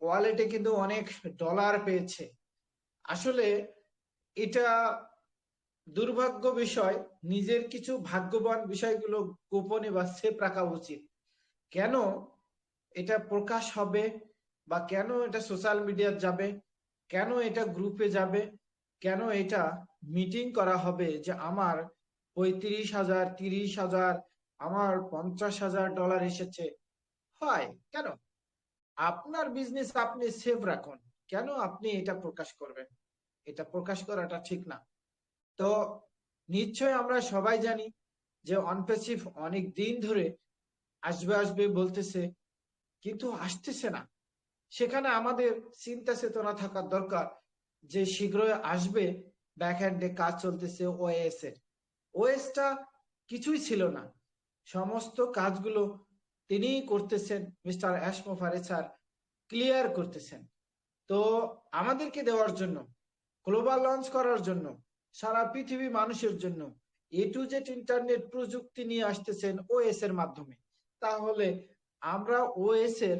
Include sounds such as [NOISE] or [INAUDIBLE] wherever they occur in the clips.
ওয়ালেটে কিন্তু অনেক ডলার পেয়েছে। আসলে এটা দুর্ভাগ্য বিষয়, নিজের কিছু ভাগ্যবান বিষয়গুলো গোপনে বা সেফ রাখা উচিত। কেন এটা প্রকাশ হবে বা কেন এটা সোশ্যাল মিডিয়া যাবে? কেন এটা গ্রুপে যাবে? কেন এটা মিটিং করা হবে যে আমার পঁয়ত্রিশ হাজার, তিরিশ হাজার, আমার পঞ্চাশ হাজার ডলার এসেছে? হয়, কেন? আপনার বিজনেস আপনি সেভ রাখুন। কেন আপনি এটা প্রকাশ করবেন? এটা প্রকাশ করাটা ঠিক না। তো নিশ্চয় আমরা সবাই জানি যে অনপেসিভ অনেক দিন ধরে আসবে আসবে বলতেছে, কিন্তু আসতেছে না। সেখানে আমাদের চিন্তা চেতনা থাকার দরকার যে শীঘ্রই আসবে ব্যাকহ্যান্ডে কাজ চলতেছে ওএস এর। ওএসটা কিছুই ছিল না। সমস্ত কাজগুলো তিনিই করতেছেন, মিস্টার অ্যাশমোফারে স্যার ক্লিয়ার করতেছেন। তো আমাদেরকে দেওয়ার জন্য, গ্লোবাল লঞ্চ করার জন্য, সারা পৃথিবী মানুষের জন্য, এ টু জেড ইন্টারনেট প্রযুক্তি নিয়ে আসতেছেন ওএস এর মাধ্যমে। তাহলে আমরা ওএস এর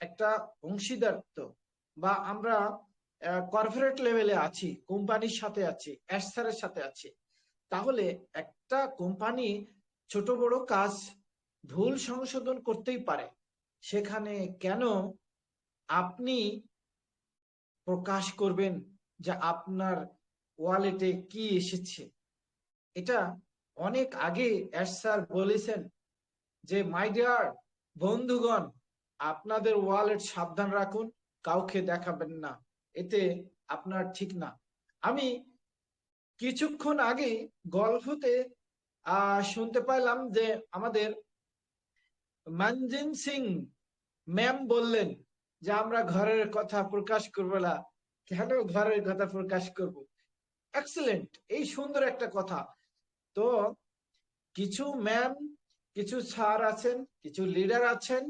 একটা অংশীদারত্ব বা আমরা কর্পোরেট লেভেলে আছি, কোম্পানির সাথে আছি অ্যাসারের সাথে আছি। তাহলে একটা কোম্পানি ছোট বড় কাজ ভুল সংশোধন করতেই পারে। সেখানে কেন আপনি প্রকাশ করবেন যে আপনার ওয়ালেটে কি এসেছে? এটা অনেক আগে স্যার বলেছেন যে, মাই ডিয়ার বন্ধুগণ, আপনাদের ওয়ালেট সাবধান রাখুন, কাউকে দেখাবেন না। এতে আপনার ঠিক না। আমি কিছুক্ষণ আগে গল্পতে, আহ, শুনতে পাইলাম যে আমাদের মঞ্জিন সিং, ম্যাম বললেন যে আমরা ঘরের কথা প্রকাশ করব না। কেন ঘরের কথা প্রকাশ করব? এক্সেলেন্ট এই সুন্দর একটা কথা। তো কিছু ম্যাম, কিছু স্যার আছেন, কিছু লিডার আছেন,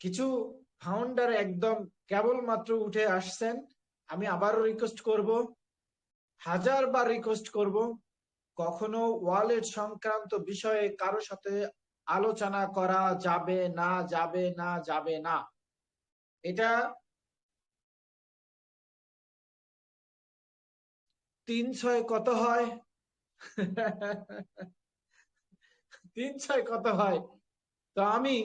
কিছু ফাউন্ডার একদম কেবলমাত্র উঠে আসছেন। আমি আবারও রিকোয়েস্ট করব। হাজার বার রিকোয়েস্ট করব। কখনো ওয়ালেট সংক্রান্ত বিষয়ে কারও সাথে আলোচনা করা যাবে না যাবে না যাবে না। এটা তিন ছয় কত হয়? তিন ছয় কত হয়? তো আমি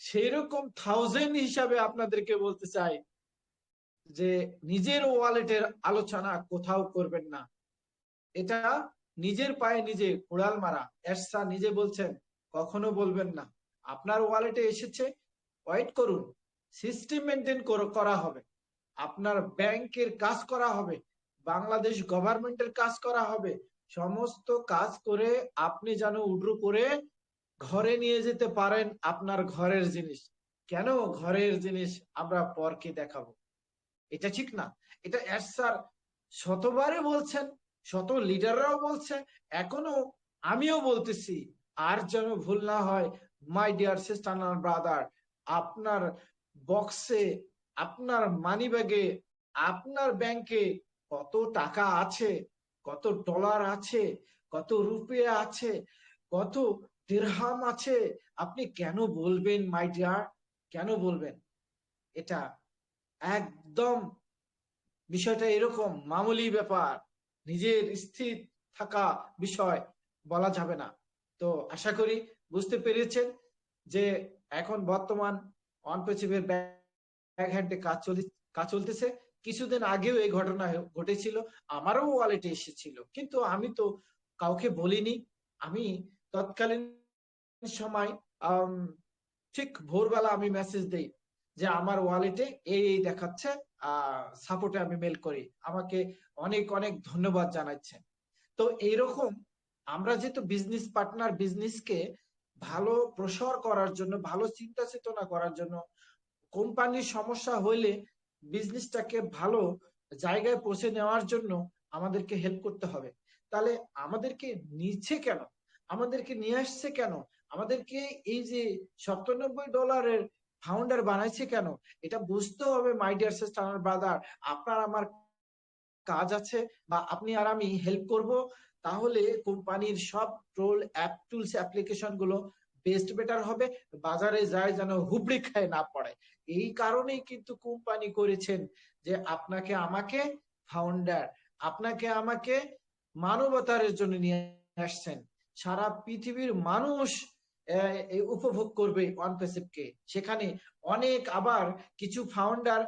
সেই রকম থাউজেন্ড হিসাবে আপনাদেরকে বলতে চাই যে নিজের ওয়ালেটের আলোচনা কোথাও করবেন না। এটা নিজের পায়ে নিজে কোড়াল মারা। এরসা নিজে বলছেন কখনো বলবেন না। আপনার ওয়ালেটে এসেছে ওয়েট করুন। সিস্টেম মেনটেন করা হবে। আপনার ব্যাংকের কাজ করা হবে। বাংলাদেশ গভর্নমেন্টের কাজ করা হবে। সমস্ত কাজ করে আপনি যেন উড্রু করে ঘরে নিয়ে যেতে পারেন আপনার ঘরের জিনিস। কেন ঘরের জিনিস আমরা পরকে দেখাবো? এটা ঠিক না। এটা স্যার শতবারে বলছেন, শত লিডাররাও বলছে, এখনও আমিও বলতেছি আর যেন ভুল না হয় মাই ডিয়ার সিস্টার ব্রাদার আপনার বক্সে আপনার মানি ব্যাগে আপনার ব্যাংকে কত টাকা আছে, কত ডলার আছে, কত রুপিয়া আছে, কত দিরহাম আছে, আপনি কেন বলবেন মাই ডিয়ার কেন বলবেন? এটা একদম বিষয়টা এরকম মামুলি ব্যাপার। নিজের স্থির থাকা বিষয় বলা যাবে না। তো আশা করি বুঝতে পেরেছেন যে এখন বর্তমান অনপেসিভের ব্যাক হ্যান্ডে কাজ চলি, কাজ চলতেছে। কিছুদিন আগেও এই ঘটনা ঘটেছিল, আমারও ওয়ালেটে এসেছিল। কিন্তু আমি তো কাউকে বলিনি। আমি তৎকালীন সময় ঠিক ভোরবেলা আমি মেসেজ দেই যে আমার ওয়ালেটে এই এই দেখাচ্ছে সাপোর্টে আমি মেল করি। আমাকে অনেক অনেক ধন্যবাদ জানাচ্ছেন। তো এইরকম আমরা যেহেতু বিজনেস পার্টনার বিজনেসকে ভালো প্রসার করার জন্য, ভালো চিন্তা চেতনা করার জন্য কোম্পানির সমস্যা হইলে বিজনেসটাকে ভালো জায়গায় পৌঁছে নেওয়ার জন্য আমাদেরকে হেল্প করতে হবে। তাহলে আমাদেরকে নিচ্ছে কেন? আমাদেরকে নিয়ে আসছে কেন? আমাদেরকে এই যে সপ্তানব্বই ডলারের ফাউন্ডার বানাইছে কেন? এটা বুঝতে হবে মাই ডিয়ার সিস্টার ব্রাদার আপনার আমার কাজ আছে বা আপনি আর আমি হেল্প করব। তাহলে কোম্পানির সব ট্রোল অ্যাপ টুলস অ্যাপ্লিকেশনগুলো বেস্ট বেটার হবে। বাজারে যায় যেন হুবড়ি খায় না পড়ে। এই কারণেই কিন্তু কোম্পানি করেছেন যে আপনাকে আমাকে ফাউন্ডার আপনাকে আমাকে মানবতার জন্য নিয়ে আসছেন। সারা পৃথিবীর মানুষ উপভোগ করবে ওয়ান সেখানে অনেক আবার কিছু ফাউন্ডার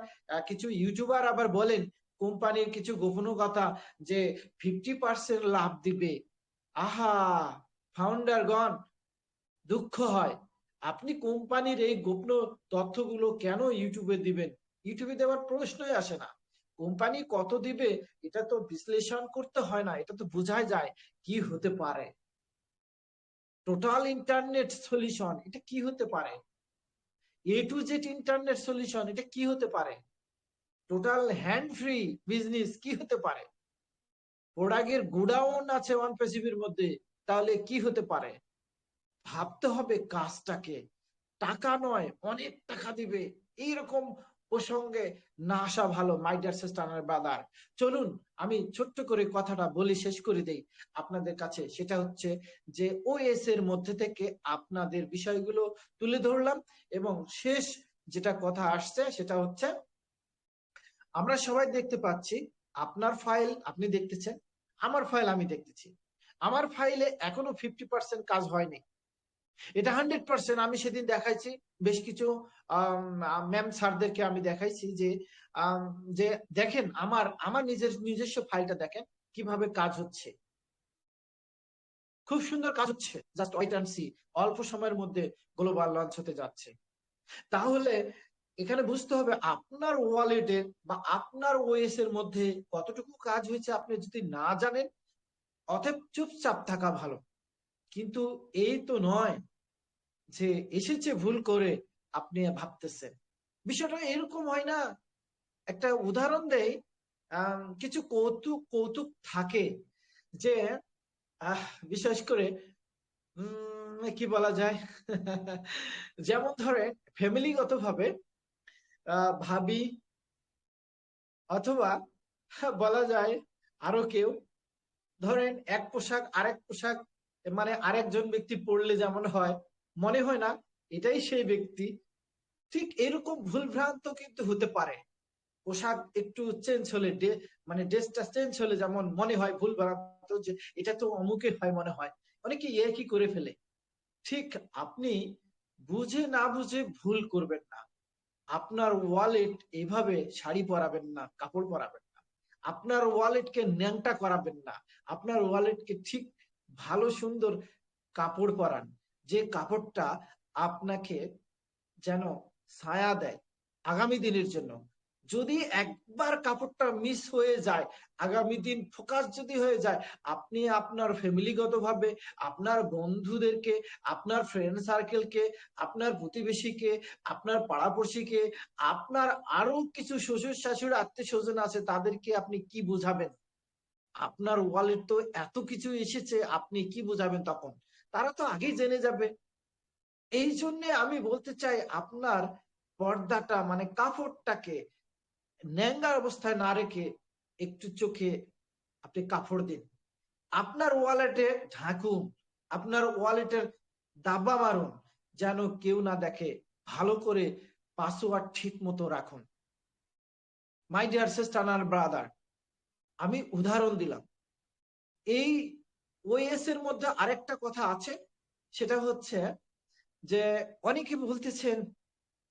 কিছু ইউটিউবার আবার বলেন কোম্পানির কিছু গোপন কথা যে ফিফটি পার্সেন্ট লাভ দিবে। আহা ফাউন্ডারগণ দুঃখ হয়। আপনি কোম্পানির এই গোপন তথ্যগুলো কেন ইউটিউবে দিবেন? ইউটিউবে দেওয়ার প্রশ্নই আসে না। কোম্পানি কত দিবে এটা তো বিশ্লেষণ করতে হয় না, এটা তো বোঝাই যায় কি হতে পারে। টোটাল ইন্টারনেট সলিউশন এটা কি হতে পারে? A to Z internet solution এটা কি হতে পারে? টোটাল হ্যান্ড ফ্রি বিজনেস কি হতে পারে? প্রোডাক্টের গুডাউন আছে ওয়ান পেসিফির মধ্যে, তাহলে কি হতে পারে? ভাবতে হবে কাজটাকে। টাকা নয়, অনেক টাকা দিবে। এইরকম প্রসঙ্গে না আসা ভালো মাইডার সিস্টার ব্রাদার চলুন, আমি ছোট্ট করে কথাটা বলে শেষ করে দেই আপনাদের কাছে। সেটা হচ্ছে যে ওএস এর মধ্যে থেকে আপনাদের বিষয়গুলো তুলে ধরলাম এবং শেষ যেটা কথা আসছে সেটা হচ্ছে আমরা সবাই দেখতে পাচ্ছি আপনার ফাইল আপনি দেখতেছেন, আমার ফাইল আমি দেখতেছি। আমার ফাইলে এখনও ফিফটি পার্সেন্ট কাজ হয়নি। এটা হান্ড্রেড পার্সেন্ট আমি সেদিন দেখাইছি, বেশ কিছু ম্যাম স্যারদেরকে আমি দেখাইছি যে যে দেখেন আমার আমার নিজের, নিজস্ব ফাইলটা দেখেন কীভাবে কাজ হচ্ছে। খুব সুন্দর কাজ হচ্ছে জাস্ট ওয়াইট অ্যান্ড সি অল্প সময়ের মধ্যে গ্লোবাল লঞ্চ হতে যাচ্ছে। তাহলে এখানে বুঝতে হবে আপনার ওয়ালেটে বা আপনার ওএস এর মধ্যে কতটুকু কাজ হয়েছে আপনি যদি না জানেন, অতএব চুপচাপ থাকা ভালো। কিন্তু এই তো নয় যে এসেছে ভুল করে আপনি ভাবতেছেন। বিষয়টা এরকম হয় না। একটা উদাহরণ দেই কিছু কৌতুক কৌতুক থাকে যে বিশেষ করে কি বলা যায়? [LAUGHS] যেমন ধরে ফ্যামিলিগত ভাবে ভাবি অথবা বলা যায় আরও কেউ। ধরেন এক পোশাক, আরেক পোশাক মানে আরেকজন ব্যক্তি পড়লে যেমন হয়, মনে হয় না এটাই সেই ব্যক্তি। ঠিক এরকম ভুল ভ্রান্ত কিন্তু হতে পারে। পোশাক একটু চেঞ্জ হলে মানে ড্রেসটা চেঞ্জ হলে যেমন মনে হয় ভুল ভ্রান্ত যে এটা তো অমুকের হয় মনে হয়। অনেকে ইয়ে কি করে ফেলে। ঠিক আপনি বুঝে না বুঝে ভুল করবেন না। আপনার ওয়ালেট এভাবে শাড়ি পরাবেন না, কাপড় পরাবেন না। আপনার ওয়ালেটকে ন্যাংটা করাবেন না। আপনার ওয়ালেটকে ঠিক ভালো সুন্দর কাপড় পরান। যে কাপড়টা আপনাকে যেন ছায়া দেয় আগামী দিনের জন্য। যদি একবার কাপড়টা মিস হয়ে যায়, আগামী দিন ফোকাস যদি হয়ে যায়, আপনি আপনার ফ্যামিলিগত ভাবে, আপনার বন্ধুদেরকে, আপনার ফ্রেন্ড সার্কেলকে আপনার প্রতিবেশীকে, আপনার পাড়াপড়শিকে, আপনার আরও কিছু শ্বশুর শাশুড়ি আত্মীয় স্বজন আছে, তাদেরকে আপনি কি বোঝাবেন? আপনার ওয়ালেট তো এত কিছু এসেছে, আপনি কি বোঝাবেন তখন? তারা তো আগেই জেনে যাবে। এই জন্য আমি বলতে চাই, আপনার পর্দাটা মানে কাপড়টাকে ন্যাঙ্গার অবস্থায় না রেখে একটু চোখে আপনি কাপড় দিন। আপনার ওয়ালেটে ঢাকুন, আপনার ওয়ালেটের দাবা মারুন, যেন কেউ না দেখে। ভালো করে পাসওয়ার্ড ঠিক মতো রাখুন। মাই ডিয়ার সিস্টার ব্রাদার, আমি উদাহরণ দিলাম। এই ওএস এর মধ্যে আরেকটা কথা আছে, সেটা হচ্ছে যে অনেকে বলতেছেন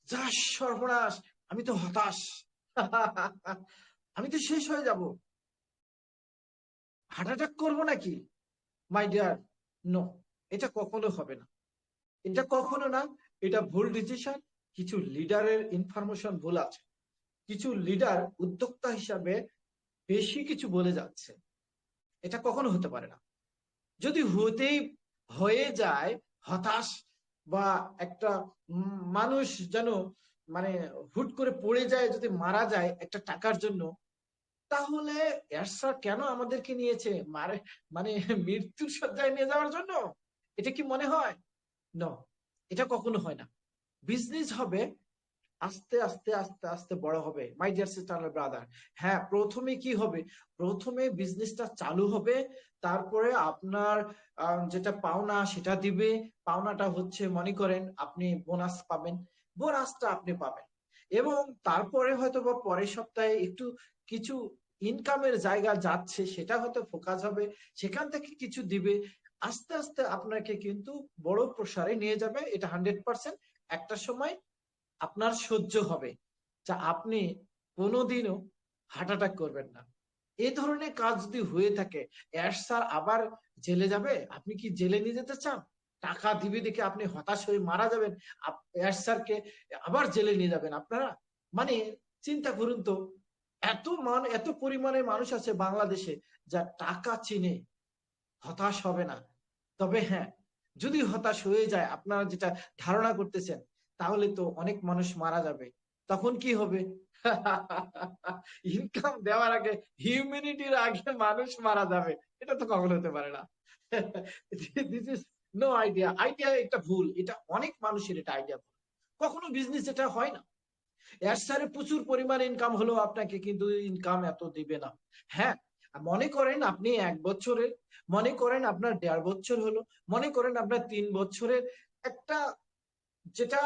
যা সর্বনাশ, আমি তো হতাশ। [LAUGHS] আমি তো শেষ হয়ে যাব। হার্ট অ্যাটাক করব নাকি? মাই ডিয়ার নো এটা কখনো হবে না। এটা কখনো না, এটা ভুল ডিসিশন কিছু লিডারের ইনফরমেশন ভুল আছে। কিছু লিডার উদ্যোক্তা হিসাবে বেশি কিছু বলে যাচ্ছে। এটা কখনো হতে পারে না। যদি হতেই হয়ে যায়, হতাশ বা একটা মানুষ যেন মানে হুট করে পড়ে যায়, যদি মারা যায় একটা টাকার জন্য, তাহলে কেন আমাদেরকে নিয়েছে? মানে মৃত্যুর সজ্জায় নিয়ে যাওয়ার জন্য? এটা কি মনে হয়? ন এটা কখনো হয় না। বিজনেস হবে, আস্তে আস্তে আস্তে আস্তে বড় হবে। মাই ডিয়ার সিস্টার ব্রাদার হ্যাঁ প্রথমে কি হবে? প্রথমে বিজনেসটা চালু হবে, তারপরে আপনার যেটা পাওনা সেটা দিবে। পাওনাটা হচ্ছে, মনে করেন, আপনি বোনাস পাবেন। বোনাসটা আপনি পাবেন। এবং তারপরে হয়তো বা পরের সপ্তাহে একটু কিছু ইনকামের জায়গা যাচ্ছে, সেটা হয়তো ফোকাস হবে, সেখান থেকে কিছু দিবে, আস্তে আস্তে আপনাকে কিন্তু বড় প্রসারে নিয়ে যাবে, এটা হান্ড্রেড পার্সেন্ট একটা সময় আপনার সহ্য হবে যা আপনি কোনোদিনও হার্ট অ্যাটাক করবেন না। এ ধরনের কাজ যদি হয়ে থাকে অ্যাশ স্যার আবার জেলে যাবে? আপনি কি জেলে নিয়ে যেতে চান? টাকা দিবে দেখে আপনি হতাশ হয়ে মারা যাবেন। অ্যাশ স্যারকে আবার জেলে নিয়ে যাবেন আপনারা। মানে চিন্তা করুন তো, এত মান, এত পরিমাণে মানুষ আছে বাংলাদেশে যা টাকা চিনে, হতাশ হবে না। তবে হ্যাঁ যদি হতাশ হয়ে যায়, আপনারা যেটা ধারণা করতেছেন, তাহলে তো অনেক মানুষ মারা যাবে। তখন কি হবে? [LAUGHS] ইনকাম দেওয়ার আগে হিউম্যানিটির আগে মানুষ মারা যাবে। এটা তো কখনো হতে পারে না। [LAUGHS] This is no idea idea একটা ভুল। এটা অনেক মানুষের এটা আইডিয়া ভুল। কখনো বিজনেস এটা হয় না। এর প্রচুর পরিমাণ ইনকাম হলো আপনাকে কিন্তু ইনকাম এত দিবে না। হ্যাঁ মনে করেন আপনি এক বছরের, মনে করেন আপনার দেড় বছর হলো, মনে করেন আপনার তিন বছরের একটা যেটা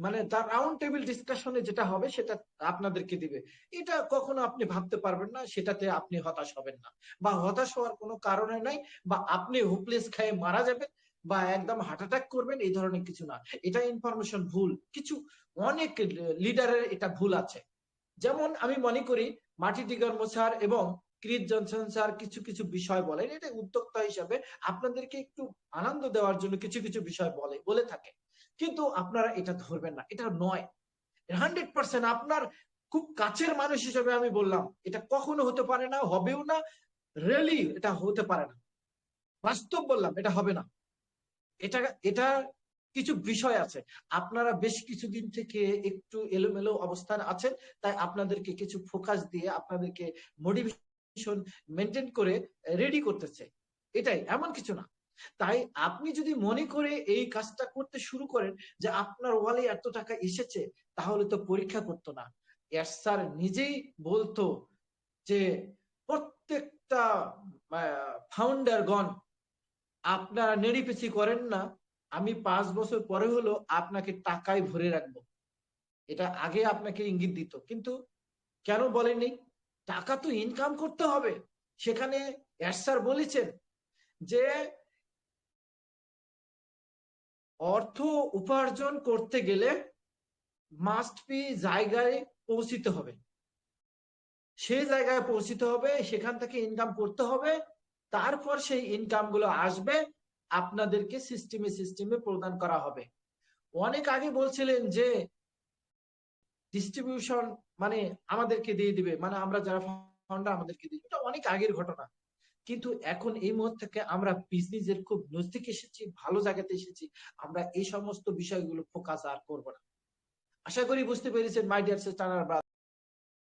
মানে তার রাউন্ড টেবিল ডিসকাশনে যেটা হবে সেটা আপনাদেরকে দিবে। এটা কখনো আপনি ভাবতে পারবেন না, সেটাতে আপনি হতাশ হবেন না। বা হতাশ হওয়ার কোনো কারণে নাই, বা আপনি হোপলেস খেয়ে মারা যাবেন, বা একদম হার্ট অ্যাটাক করবেন, এই ধরনের কিছু না। এটা ইনফরমেশন ভুল। কিছু অনেক লিডারের এটা ভুল আছে। যেমন আমি মনে করি, মাটি দিগর্ম স্যার এবং ক্রিস জনসন স্যার কিছু কিছু বিষয় বলেন। এটা উদ্যোক্তা হিসাবে আপনাদেরকে একটু আনন্দ দেওয়ার জন্য কিছু কিছু বিষয় বলে বলে থাকে। কিন্তু আপনারা এটা ধরবেন না, এটা নয়। হান্ড্রেড পার্সেন্ট আপনার খুব কাছের মানুষ হিসেবে আমি বললাম, এটা কখনো হতে পারে না, হবেও না রিয়েলি এটা হতে পারে না। বাস্তব বললাম, এটা হবে না। এটা এটা কিছু বিষয় আছে। আপনারা বেশ কিছুদিন থেকে একটু এলোমেলো অবস্থান আছেন, তাই আপনাদেরকে কিছু ফোকাস দিয়ে আপনাদেরকে মোটিভেশন মেনটেন করে রেডি করতেছে। এটাই, এমন কিছু না। তাই আপনি যদি মনে করে এই কাজটা করতে শুরু করেন যে আপনার ওয়ালে এত টাকা এসেছে, তাহলে তো পরীক্ষা করতো না। এস স্যার নিজেই বলতো যে, প্রত্যেকটা ফাউন্ডারগণ আপনারা নেড়িপেছি করেন না। আমি পাঁচ বছর পরে হলো আপনাকে টাকায় ভরে রাখব। এটা আগে আপনাকে ইঙ্গিত দিত। কিন্তু কেন বলেননি? টাকা তো ইনকাম করতে হবে। সেখানে এস স্যার বলেছেন যে অর্থ উপার্জন করতে গেলে মাস্ট বি জায়গায় পৌঁছিতে হবে। সেই জায়গায় পৌঁছিতে হবে, সেখান থেকে ইনকাম করতে হবে, তারপর সেই ইনকামগুলো আসবে, আপনাদেরকে সিস্টেমে সিস্টেমে প্রদান করা হবে। অনেক আগে বলছিলেন যে ডিস্ট্রিবিউশন মানে আমাদেরকে দিয়ে দিবে মানে আমরা যারা ফান্ডার আমাদেরকে দিবে, এটা অনেক আগের ঘটনা। কিন্তু এখন এই মুহূর্ত থেকে আমরা বিজনেসের খুব নজদিক এসেছি, ভালো জায়গাতে এসেছি। আমরা এই সমস্ত বিষয়গুলো ফোকাস আর করব না। আশা করি বুঝতে পেরেছেন মাই ডিয়ার সিস্টার